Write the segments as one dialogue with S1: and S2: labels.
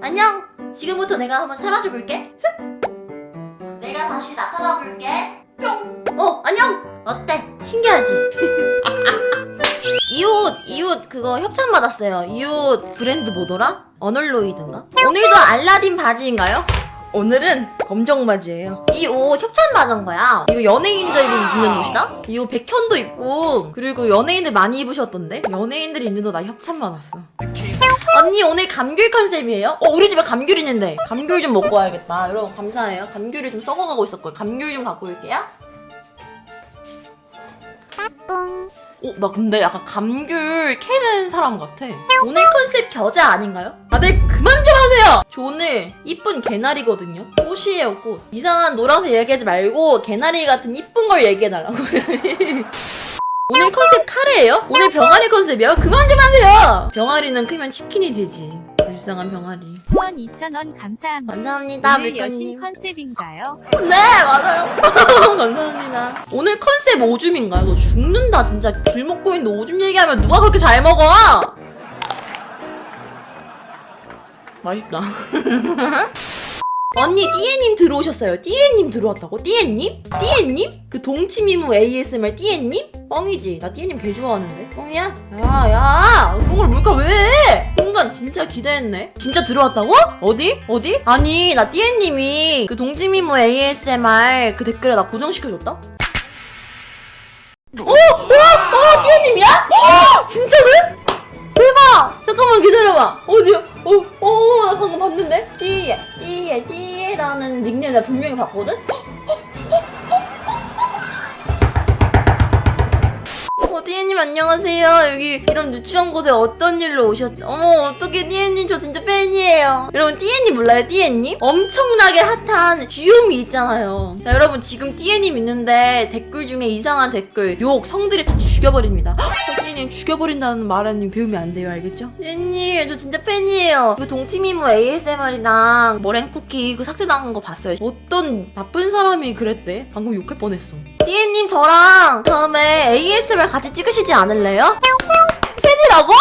S1: 안녕. 지금부터 내가 한번 사라져 볼게. 슥. 내가 다시 나타나 볼게. 뿅. 어, 안녕. 어때? 신기하지? 이 옷, 이 옷 그거 협찬 받았어요. 이 옷 브랜드 뭐더라? 어널로이드인가? 오늘도 알라딘 바지인가요? 오늘은 검정 바지예요. 이 옷 협찬 받은 거야. 이거 연예인들이 입는 옷이다? 이 옷 백현도 입고 그리고 연예인들 많이 입으셨던데? 연예인들이 입는 옷 나 협찬 받았어. 언니 오늘 감귤 컨셉이에요? 어 우리 집에 감귤 있는데 감귤 좀 먹고 와야겠다. 여러분 감사해요. 감귤이 좀 썩어가고 있었거든요. 감귤 좀 갖고 올게요. 어, 나 근데 약간 감귤 캐는 사람 같아. 오늘 컨셉 겨자 아닌가요? 다들 그만 좀 하세요! 저 오늘 이쁜 개나리거든요? 꽃이에요, 꽃. 이상한 노란색 얘기하지 말고 개나리 같은 이쁜 걸 얘기해달라고. 오늘 컨셉 카레예요? 오늘 병아리 컨셉이요? 그만 좀 하세요! 병아리는 크면 치킨이 되지. 불쌍한 병아리.
S2: 후원 2,000원 감사합니다.
S1: 감사합니다,
S2: 오늘 여신. 컨셉인가요?
S1: 네 맞아요 감사합니다 오늘 컨셉 오줌인가요? 너 죽는다 진짜 귤 먹고 있는데 오줌 얘기하면 누가 그렇게 잘 먹어 맛있다 언니 띠에님 들어오셨어요 띠에님 들어왔다고? 띠에님? 띠에님? 그 동치미무 ASMR 띠에님? 뻥이지 나 띠에님 개 좋아하는데 뻥이야? 야야 그런 걸 뭘까 왜 순간 진짜 기대했네 진짜 들어왔다고? 어디? 어디? 아니 나 띠에님이 그 동치미무 ASMR 그 댓글에 나 고정시켜줬다? 어? 어? 어? 띠에님이야? 잠깐만 기다려봐. 어디요? 어, 어, 나 방금 봤는데? 띠에, 띠에, 띠에라는 닉네임 내가 분명히 봤거든? 안녕하세요. 여기 이런 누추한 곳에 어떤 일로 오셨... 어머, 어떡해, 띠에님 저 진짜 팬이에요. 여러분, 띠에님 몰라요, 띠에님? 엄청나게 핫한 귀요미 있잖아요. 자, 여러분, 지금 띠에님 있는데 댓글 중에 이상한 댓글, 욕, 성들이 다 죽여버립니다. 어, 띠에님 죽여버린다는 말은 배우면 안 돼요, 알겠죠? 띠에님, 저 진짜 팬이에요. 그 동치미모 ASMR이랑 머랭쿠키 그 삭제당한 거 봤어요. 어떤 나쁜 사람이 그랬대? 방금 욕할 뻔했어. 띠에님 저랑 다음에 ASMR 같이 찍으시지 않을래요? 팬이라고?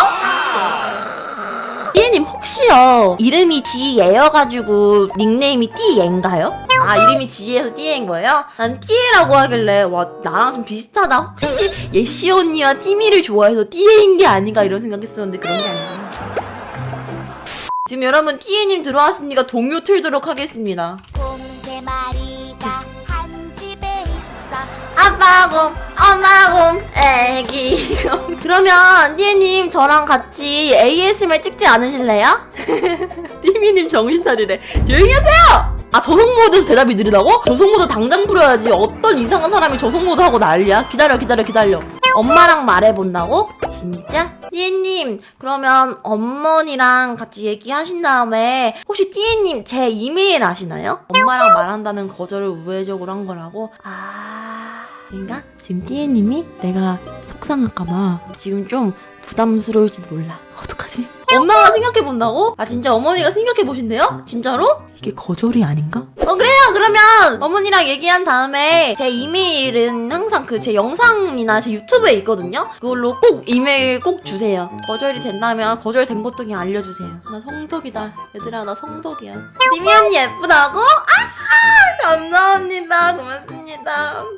S1: 띠에님 혹시요 이름이 지예여가지고 닉네임이 띠예인가요? 아 이름이 지예에서 띠예인 거예요? 난 띠예라고 하길래 와 나랑 좀 비슷하다 혹시 예시 언니와 띠미를 좋아해서 띠예인 게 아닌가 이런 생각했었는데 그런 게 아니에요 지금 여러분 띠예님 들어왔으니까 동요 틀도록 하겠습니다 아빠곰, 엄마곰, 애기곰. 그러면 띠에님 저랑 같이 ASMR 찍지 않으실래요? 띠미님 정신 차리래. 조용히 하세요! 아 저속 모드에서 대답이 느리다고? 저속 모드 당장 풀어야지. 어떤 이상한 사람이 저속 모드 하고 난리야? 기다려 기다려 기다려. 엄마랑 말해본다고? 진짜? 띠에님 그러면 어머니랑 같이 얘기하신 다음에 혹시 띠에님 제 이메일 아시나요? 엄마랑 말한다는 거절을 우회적으로 한 거라고? 아... 인가? 지금 띠에님이 내가 속상할까봐 지금 좀 부담스러울지도 몰라. 어떡하지? 엄마가 생각해 본다고? 아 진짜 어머니가 생각해 보신대요? 진짜로? 이게 거절이 아닌가? 어 그래요. 그러면 어머니랑 얘기한 다음에 제 이메일은 항상 그 제 영상이나 제 유튜브에 있거든요. 그걸로 꼭 이메일 꼭 주세요. 거절이 된다면 거절된 것도 그냥 알려주세요. 나 성덕이다. 얘들아 나 성덕이야. 띠미 언니 예쁘다고? 아 감사합니다. 고맙습니다.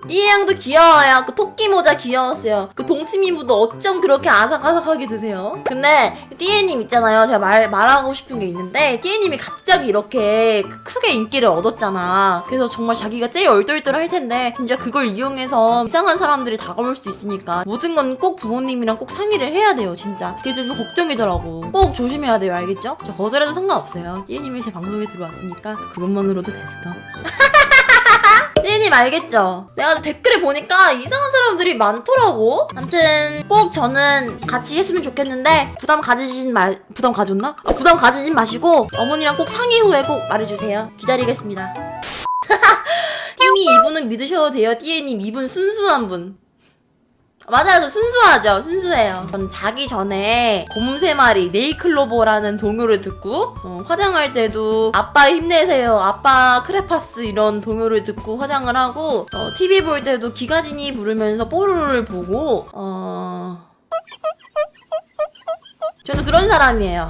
S1: 띠에 양도 귀여워요. 그 토끼 모자 귀여웠어요. 그 동치미무도 어쩜 그렇게 아삭아삭하게 드세요? 근데 띠에님 있잖아요. 제가 말, 말하고 싶은 게 있는데 띠에님이 갑자기 이렇게 크게 인기를 얻었잖아. 그래서 정말 자기가 제일 얼떨떨 할 텐데 진짜 그걸 이용해서 이상한 사람들이 다가올 수도 있으니까 모든 건 꼭 부모님이랑 꼭 상의를 해야 돼요. 진짜. 그게 좀 걱정이더라고. 꼭 조심해야 돼요. 알겠죠? 저 거절해도 상관없어요. 띠에님이 제 방송에 들어왔으니까 그것만으로도 됐어. 띠님 알겠죠? 내가 댓글에 보니까 이상한 사람들이 많더라고. 아무튼 꼭 저는 같이 했으면 좋겠는데 부담 가지진 마 부담 가졌나? 아, 부담 가지진 마시고 어머니랑 꼭 상의 후에 꼭 말해주세요. 기다리겠습니다. 팀이 이분은 믿으셔도 돼요. 띠에님 이분 순수한 분. 맞아요, 저 순수하죠. 순수해요. 전 자기 전에 곰세 마리 네이클로버라는 동요를 듣고 어, 화장할 때도 아빠 힘내세요, 아빠 크레파스 이런 동요를 듣고 화장을 하고 어, TV 볼 때도 기가진이 부르면서 뽀로로를 보고 어 저는 그런 사람이에요.